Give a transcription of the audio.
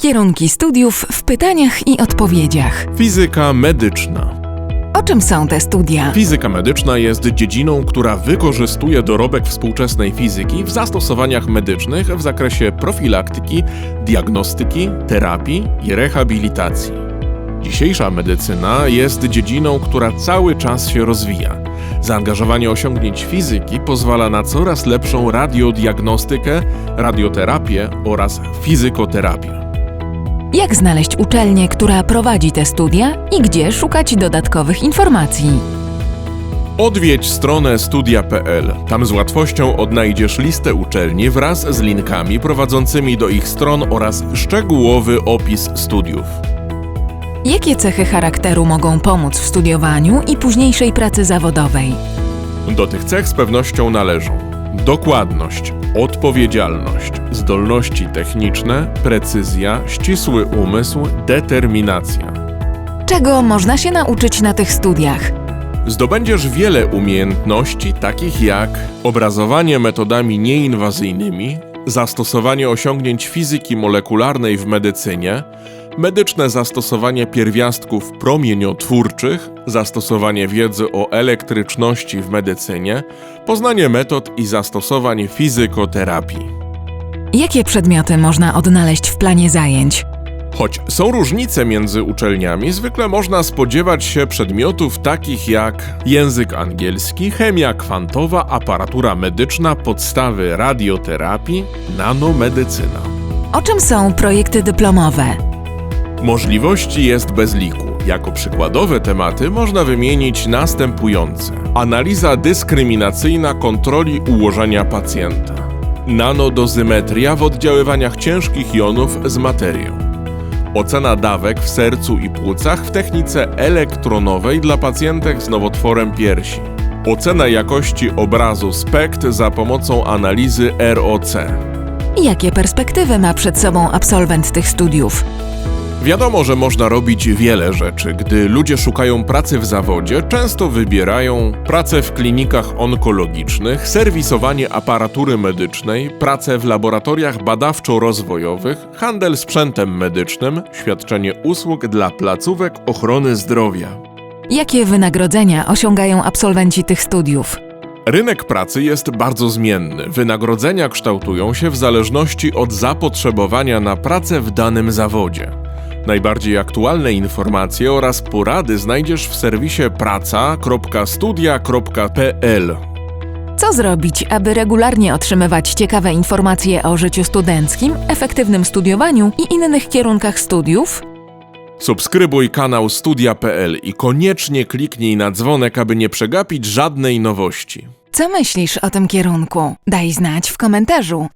Kierunki studiów w pytaniach i odpowiedziach. Fizyka medyczna. O czym są te studia? Fizyka medyczna jest dziedziną, która wykorzystuje dorobek współczesnej fizyki w zastosowaniach medycznych w zakresie profilaktyki, diagnostyki, terapii i rehabilitacji. Dzisiejsza medycyna jest dziedziną, która cały czas się rozwija. Zaangażowanie osiągnięć fizyki pozwala na coraz lepszą radiodiagnostykę, radioterapię oraz fizykoterapię. Jak znaleźć uczelnię, która prowadzi te studia i gdzie szukać dodatkowych informacji? Odwiedź stronę studia.pl. Tam z łatwością odnajdziesz listę uczelni wraz z linkami prowadzącymi do ich stron oraz szczegółowy opis studiów. Jakie cechy charakteru mogą pomóc w studiowaniu i późniejszej pracy zawodowej? Do tych cech z pewnością należą dokładność, odpowiedzialność, zdolności techniczne, precyzja, ścisły umysł, determinacja. Czego można się nauczyć na tych studiach? Zdobędziesz wiele umiejętności, takich jak obrazowanie metodami nieinwazyjnymi, zastosowanie osiągnięć fizyki molekularnej w medycynie, medyczne zastosowanie pierwiastków promieniotwórczych, zastosowanie wiedzy o elektryczności w medycynie, poznanie metod i zastosowań fizykoterapii. Jakie przedmioty można odnaleźć w planie zajęć? Choć są różnice między uczelniami, zwykle można spodziewać się przedmiotów takich jak język angielski, chemia kwantowa, aparatura medyczna, podstawy radioterapii, nanomedycyna. O czym są projekty dyplomowe? Możliwości jest bez liku. Jako przykładowe tematy można wymienić następujące: analiza dyskryminacyjna kontroli ułożenia pacjenta, nanodozymetria w oddziaływaniach ciężkich jonów z materią, ocena dawek w sercu i płucach w technice elektronowej dla pacjentek z nowotworem piersi, ocena jakości obrazu SPECT za pomocą analizy ROC. Jakie perspektywy ma przed sobą absolwent tych studiów? Wiadomo, że można robić wiele rzeczy. Gdy ludzie szukają pracy w zawodzie, często wybierają pracę w klinikach onkologicznych, serwisowanie aparatury medycznej, pracę w laboratoriach badawczo-rozwojowych, handel sprzętem medycznym, świadczenie usług dla placówek ochrony zdrowia. Jakie wynagrodzenia osiągają absolwenci tych studiów? Rynek pracy jest bardzo zmienny. Wynagrodzenia kształtują się w zależności od zapotrzebowania na pracę w danym zawodzie. Najbardziej aktualne informacje oraz porady znajdziesz w serwisie praca.studia.pl. Co zrobić, aby regularnie otrzymywać ciekawe informacje o życiu studenckim, efektywnym studiowaniu i innych kierunkach studiów? Subskrybuj kanał Studia.pl i koniecznie kliknij na dzwonek, aby nie przegapić żadnej nowości. Co myślisz o tym kierunku? Daj znać w komentarzu.